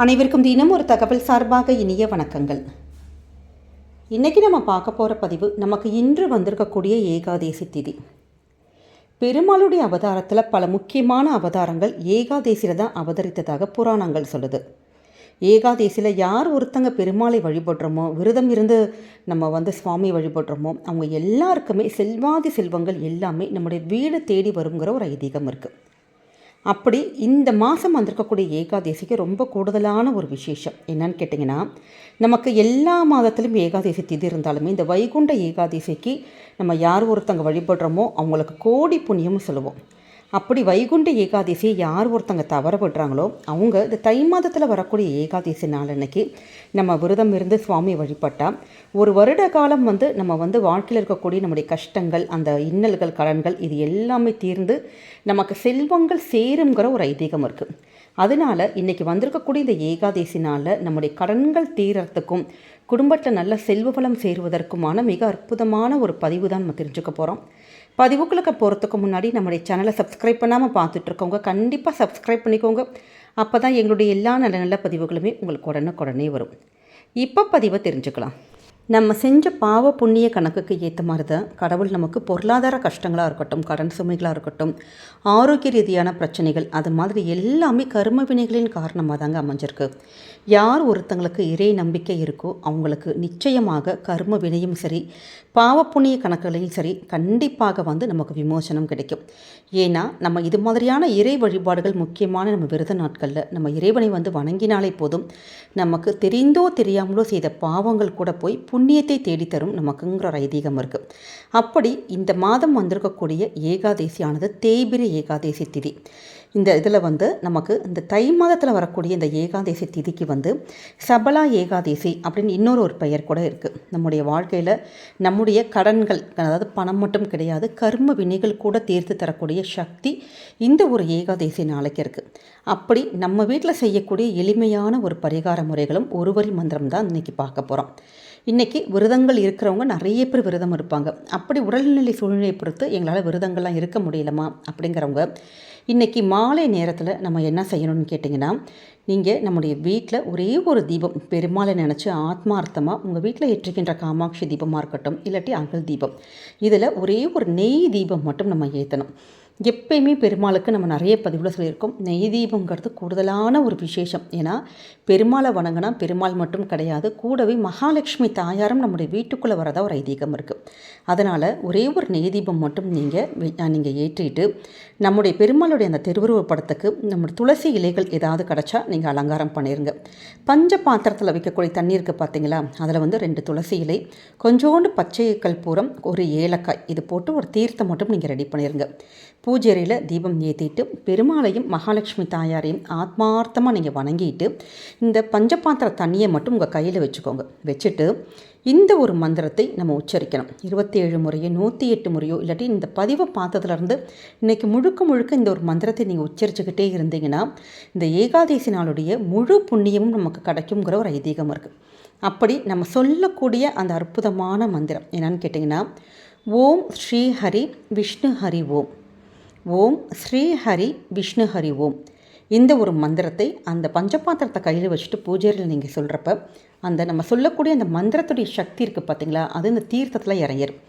அனைவருக்கும் தினம் ஒரு தகவல் சார்பாக இனிய வணக்கங்கள். இன்றைக்கி நம்ம பார்க்க போகிற பதிவு நமக்கு இன்று வந்திருக்கக்கூடிய ஏகாதேசி திதி. பெருமாளுடைய அவதாரத்தில் பல முக்கியமான அவதாரங்கள் ஏகாதேசியில் தான் அவதரித்ததாக புராணங்கள் சொல்லுது. ஏகாதேசியில் யார் ஒருத்தங்க பெருமாளை வழிபடுறோமோ விரதம் இருந்து நம்ம வந்து சுவாமி வழிபடுறோமோ அவங்க எல்லாருக்குமே செல்வாதி செல்வங்கள் எல்லாமே நம்முடைய வீடு தேடி வருங்கிற ஒரு ஐதீகம் இருக்குது அப்படி இந்த மாதம் வந்திருக்கக்கூடிய ஏகாதேசிக்கு ரொம்ப கூடுதலான ஒரு விசேஷம். என்னன்னு கேட்டிங்கன்னா நமக்கு எல்லா மாதத்திலும் ஏகாதேசி திதி இருந்தாலுமே இந்த வைகுண்ட ஏகாதேசிக்கு நம்ம யார் ஒருத்தங்க வழிபடுறோமோ அவங்களுக்கு கோடி புண்ணியம்னு சொல்லுவோம். அப்படி வைகுண்ட ஏகாதசியை யார் ஒருத்தங்க தவற விடுறாங்களோ அவங்க இந்த தை மாதத்தில் வரக்கூடிய ஏகாதசி நாள் அன்னைக்கு நம்ம விரதம் இருந்து சுவாமி வழிபட்டால் ஒரு வருட காலம் வந்து நம்ம வந்து வாழ்க்கையில் இருக்கக்கூடிய நம்முடைய கஷ்டங்கள் அந்த இன்னல்கள் கடன்கள் இது எல்லாமே தீர்ந்து நமக்கு செல்வங்கள் சேருங்கிற ஒரு ஐதீகம் இருக்குது அதனால் இன்றைக்கி வந்திருக்கக்கூடிய இந்த ஏகாதசி நாளில் நம்முடைய கடன்கள் தீரத்துக்கும் குடும்பத்தில் நல்ல செல்வ பலம் சேருவதற்குமான மிக அற்புதமான ஒரு பதிவு தான் நம்ம தெரிஞ்சுக்க போகிறோம் பதிவுகளுக்கு போகிறதுக்கு முன்னாடி நம்முடைய சேனலை சப்ஸ்கிரைப் பண்ணாமல் பார்த்துட்ருக்கவங்க கண்டிப்பாக சப்ஸ்கிரைப் பண்ணிக்கோங்க. அப்போ தான் எங்களுடைய எல்லா நல்ல நல்ல பதிவுகளுமே உங்களுக்கு உடனே உடனே வரும். இப்போ பதிவை தெரிஞ்சுக்கலாம். நம்ம செஞ்ச பாவ புண்ணிய கணக்குக்கு ஏற்ற மாதிரி தான் கடவுள் நமக்கு பொருளாதார கஷ்டங்களாக இருக்கட்டும் கடன் சுமைகளாக இருக்கட்டும் ஆரோக்கிய ரீதியான பிரச்சனைகள் அது மாதிரி எல்லாமே கர்ம வினைகளின் காரணமாக தாங்க அமைஞ்சிருக்கு. யார் ஒருத்தங்களுக்கு இறை நம்பிக்கை இருக்கோ அவங்களுக்கு நிச்சயமாக கர்ம வினையும் சரி பாவ புண்ணிய கணக்குகளையும் சரி கண்டிப்பாக வந்து நமக்கு விமோசனம் கிடைக்கும். ஏன்னா நம்ம இது மாதிரியான இறை வழிபாடுகள் முக்கியமான நம்ம விரத நாட்களில் நம்ம இறைவனை வந்து வணங்கினாலே போதும் நமக்கு தெரிந்தோ தெரியாமலோ செய்த பாவங்கள் கூட போய் புண்ணியத்தை தேடித்தரும் நமக்குங்கிற ஒரு ஐதீகம் இருக்குது அப்படி இந்த மாதம் வந்திருக்கக்கூடிய ஏகாதேசியானது தேய்பிரி ஏகாதேசி திதி. இந்த இதில் வந்து நமக்கு இந்த தை மாதத்தில் வரக்கூடிய இந்த ஏகாதேசி திதிக்கு வந்து சபலா ஏகாதேசி அப்படின்னு இன்னொரு ஒரு பெயர் கூட இருக்குது நம்முடைய வாழ்க்கையில் நம்முடைய கடன்கள் அதாவது பணம் மட்டும் கிடையாது கர்ம வினைகள் கூட தீர்த்து தரக்கூடிய சக்தி இந்த ஒரு ஏகாதேசி நாளைக்கு இருக்குது அப்படி நம்ம வீட்டில் செய்யக்கூடிய எளிமையான ஒரு பரிகார முறைகளும் ஒருவரி மந்திரம் தான் இன்றைக்கி பார்க்க போகிறோம் இன்றைக்கி விரதங்கள் இருக்கிறவங்க நிறைய பேர் விரதம் இருப்பாங்க. அப்படி உடல்நிலை சூழ்நிலையை பொறுத்து எங்களால் விரதங்கள்லாம் இருக்க முடியலமா அப்படிங்கிறவங்க இன்றைக்கி மாலை நேரத்தில் நம்ம என்ன செய்யணும்னு கேட்டிங்கன்னா நீங்கள் நம்முடைய வீட்டில் ஒரே ஒரு தீபம் பெருமாளை நினச்சி ஆத்மார்த்தமாக உங்கள் வீட்டில் ஏற்றுகின்ற காமாட்சி தீபமாக இருக்கட்டும் இல்லாட்டி அகல் தீபம். இதில் ஒரே ஒரு நெய் தீபம் மட்டும் நம்ம ஏற்றணும் எப்பயுமே பெருமாளுக்கு நம்ம நிறைய பதிவில் சொல்லியிருக்கோம். நெய் தீபங்கிறது கூடுதலான ஒரு விசேஷம். ஏன்னா பெருமாளை வணங்கினா பெருமாள் மட்டும் கிடையாது. கூடவே மகாலட்சுமி தாயாரும் நம்முடைய வீட்டுக்குள்ளே வரதா ஒரு ஐதீகம் இருக்குது அதனால் ஒரே ஒரு நெய் தீபம் மட்டும் நீங்கள் நீங்கள் ஏற்றிட்டு நம்முடைய பெருமாளுடைய அந்த திருவுருவ படத்துக்கு நம்முடைய துளசி இலைகள் ஏதாவது கிடச்சா நீங்கள் அலங்காரம் பண்ணிடுங்க பஞ்ச பாத்திரத்தில் வைக்கக்கூடிய தண்ணி இருக்குது பார்த்தீங்களா அதில் வந்து ரெண்டு துளசி இலை கொஞ்சோண்டு பச்சை கல்பூரம் ஒரு ஏலக்காய் இது போட்டு ஒரு தீர்த்தம் மட்டும் நீங்கள் ரெடி பண்ணிடுங்க பூஜை தீபம் ஏற்றிட்டு பெருமாளையும் மகாலட்சுமி தாயாரையும் ஆத்மார்த்தமாக நீங்கள் வணங்கிட்டு இந்த பஞ்சபாத்திர தண்ணியை மட்டும் உங்கள் கையில் வச்சுக்கோங்க. வச்சுட்டு இந்த ஒரு மந்திரத்தை நம்ம உச்சரிக்கணும். இருபத்தி ஏழு முறையோ நூற்றி எட்டு முறையோ இல்லாட்டி இந்த பதிவை பார்த்ததுலேருந்து இன்றைக்கி முழுக்க முழுக்க இந்த ஒரு மந்திரத்தை நீங்கள் உச்சரிச்சுக்கிட்டே இருந்தீங்கன்னா இந்த ஏகாதேசி நாளுடைய முழு புண்ணியமும் நமக்கு கிடைக்குங்கிற ஒரு ஐதீகம் இருக்குது அப்படி நம்ம சொல்லக்கூடிய அந்த அற்புதமான மந்திரம் என்னன்னு கேட்டிங்கன்னா ஓம் ஸ்ரீ ஹரி விஷ்ணு ஹரி ஓம். ஓம் ஸ்ரீ ஹரி விஷ்ணு ஹரி ஓம். இந்த ஒரு மந்திரத்தை அந்த பஞ்சபாத்திரத்தை கையில் வச்சுட்டு பூஜையில் நீங்கள் சொல்கிறப்ப அந்த நம்ம சொல்லக்கூடிய அந்த மந்திரத்துடைய சக்தி இருக்குது பார்த்தீங்களா அது இந்த தீர்த்தத்தில் இறங்கிடும்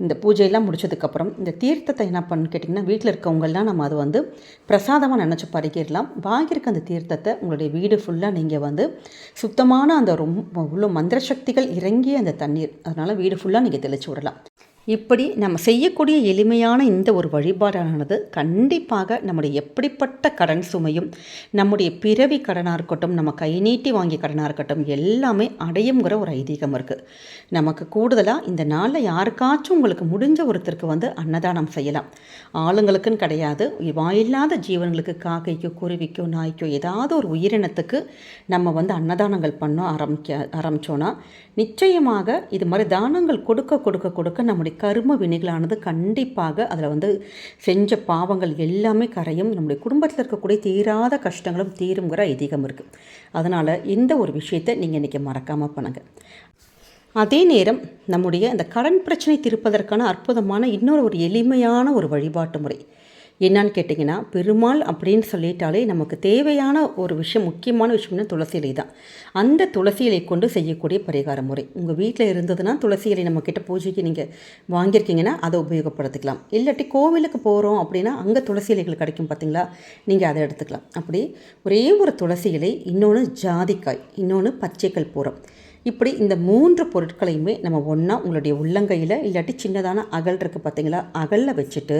இந்த பூஜையெல்லாம் முடிச்சதுக்கப்புறம் இந்த தீர்த்தத்தை என்ன பண்ணு கேட்டிங்கன்னா வீட்டில் இருக்கவங்கெல்லாம் நம்ம அதை வந்து பிரசாதமாக நினச்சி பறிக்கிடலாம் வாங்கியிருக்க அந்த தீர்த்தத்தை உங்களுடைய வீடு ஃபுல்லாக நீங்கள் வந்து சுத்தமான அந்த ரொம்ப உள்ள மந்திர சக்திகள் இறங்கிய அந்த தண்ணீர். அதனால் வீடு ஃபுல்லாக நீங்கள் தெளிச்சு விடலாம். இப்படி நம்ம செய்யக்கூடிய எளிமையான இந்த ஒரு வழிபாடானது கண்டிப்பாக நம்முடைய எப்படிப்பட்ட கடன் சுமையும் நம்முடைய பிறவி கடனாக இருக்கட்டும் நம்ம கை நீட்டி வாங்கிய கடனாக இருக்கட்டும் எல்லாமே அடையுங்கிற ஒரு ஐதீகம் இருக்குது நமக்கு கூடுதலாக இந்த நாளில் யாருக்காச்சும் உங்களுக்கு முடிஞ்ச ஒருத்தருக்கு வந்து அன்னதானம் செய்யலாம். ஆளுங்களுக்குன்னு கிடையாது. வாயில்லாத ஜீவன்களுக்கு காக்கைக்கோ குருவிக்கோ நாய்க்கோ ஏதாவது ஒரு உயிரினத்துக்கு நம்ம வந்து அன்னதானங்கள் பண்ண ஆரம்பிக்க ஆரம்பித்தோன்னா நிச்சயமாக இது மாதிரி தானங்கள் கொடுக்க கொடுக்க கொடுக்க நம்முடைய கரும வினைகளானது கண்டிப்பாக அதில் வந்து செஞ்ச பாவங்கள் எல்லாமே கரையும். நம்முடைய குடும்பத்தில் இருக்கக்கூடிய தீராத கஷ்டங்களும் தீருங்கிற ஐதீகம் இருக்குது அதனால் இந்த ஒரு விஷயத்தை நீங்கள் இன்றைக்கி மறக்காமல் பண்ணுங்கள் அதே நேரம் நம்முடைய அந்த கடன் பிரச்சனை தீர்ப்பதற்கான அற்புதமான இன்னொரு ஒரு எளிமையான ஒரு வழிபாட்டு முறை. என்னன்னு கேட்டிங்கன்னா பெருமாள் அப்படின்னு சொல்லிட்டாலே நமக்கு தேவையான ஒரு விஷயம் முக்கியமான விஷயம்னா துளசி இலை தான். அந்த துளசி இலை கொண்டு செய்யக்கூடிய பரிகார முறை. உங்கள் வீட்டில் இருந்ததுன்னா துளசி இலை நம்மக்கிட்ட பூஜைக்கு நீங்கள் வாங்கியிருக்கீங்கன்னா அதை உபயோகப்படுத்திக்கலாம். இல்லாட்டி கோவிலுக்கு போகிறோம் அப்படின்னா அங்கே துளசி இலைகள் கிடைக்கும் பார்த்தீங்களா? நீங்கள் அதை எடுத்துக்கலாம். அப்படி ஒரே ஒரு துளசி இலை இன்னொன்று ஜாதிக்காய் இன்னொன்று பச்சைக்கல் பூரம். இப்படி இந்த மூன்று பொருட்களையுமே நம்ம ஒன்றா உங்களுடைய உள்ளங்கையில் இல்லாட்டி சின்னதான அகல் இருக்குது பார்த்தீங்களா? அகலில் வச்சுட்டு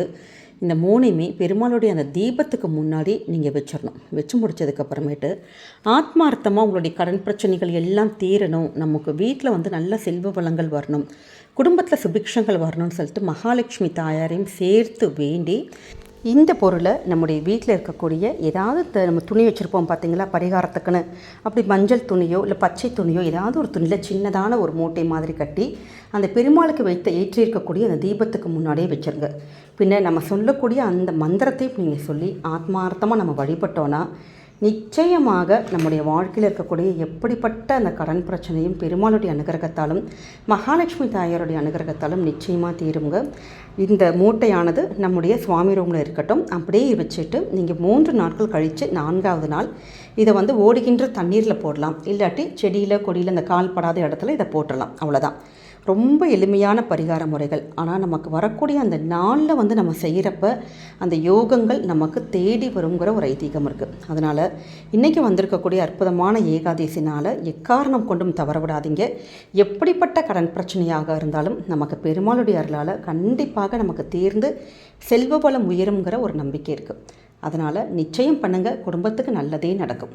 இந்த மூணையுமே பெருமாளுடைய அந்த தீபத்துக்கு முன்னாடி நீங்கள் வச்சிடணும் வச்சு முடிச்சதுக்கப்புறமேட்டு ஆத்மார்த்தமாக உங்களுடைய கடன் பிரச்சனைகள் எல்லாம் தீரணும். நமக்கு வீட்டில் வந்து நல்ல செல்வ வளங்கள் வரணும். குடும்பத்தில் சுபிக்ஷங்கள் வரணும்னு சொல்லிட்டு மகாலட்சுமி தாயாரையும் சேர்த்து வேண்டி இந்த பொருளை நம்முடைய வீட்டில் இருக்கக்கூடிய ஏதாவது த- நம்ம துணி வச்சுருப்போம் பார்த்தீங்களா பரிகாரத்துக்குன்னு. அப்படி மஞ்சள் துணியோ இல்லை பச்சை துணியோ ஏதாவது ஒரு துணியில் சின்னதான ஒரு மூட்டை மாதிரி கட்டி அந்த பெருமாளுக்கு வைத்த ஏற்றி இருக்கக்கூடிய அந்த தீபத்துக்கு முன்னாடியே வச்சுருங்க. பின்ன நம்ம சொல்லக்கூடிய அந்த மந்திரத்தையும் நீங்கள் சொல்லி ஆத்மார்த்தமாக நம்ம வழிபட்டோன்னா நிச்சயமாக நம்முடைய வாழ்க்கையில் இருக்கக்கூடிய எப்படிப்பட்ட அந்த கடன் பிரச்சனையும் பெருமாளுடைய அனுகிரகத்தாலும் மகாலட்சுமி தாயாருடைய அனுகிரகத்தாலும் நிச்சயமாக தீருங்க. இந்த மூட்டையானது நம்முடைய சுவாமி ரூமில் இருக்கட்டும் அப்படியே வச்சுட்டு நீங்கள் மூன்று நாட்கள் கழித்து நான்காவது நாள் இதை வந்து ஓடுகின்ற தண்ணீரில் போடலாம். இல்லாட்டி செடியில் கொடியில் அந்த கால் படாத இடத்துல இதை போட்டுடலாம் அவ்வளோதான் ரொம்ப எளிமையான பரிகார முறைகள். ஆனால் நமக்கு வரக்கூடிய அந்த நாளில் வந்து நம்ம செய்கிறப்ப அந்த யோகங்கள் நமக்கு தேடி வருங்கிற ஒரு ஐதீகம் இருக்குது அதனால் இன்றைக்கி வந்திருக்கக்கூடிய அற்புதமான ஏகாதசி நாளை எக்காரணம் கொண்டும் தவறவிடாதீங்க. எப்படிப்பட்ட கடன் பிரச்சனையாக இருந்தாலும் நமக்கு பெருமாளுடைய அருளால் கண்டிப்பாக நமக்கு தேர்ந்து செல்வ பலம் உயருங்கிற ஒரு நம்பிக்கை இருக்குது அதனால் நிச்சயம் பண்ணுங்கள் குடும்பத்துக்கு நல்லதே நடக்கும்.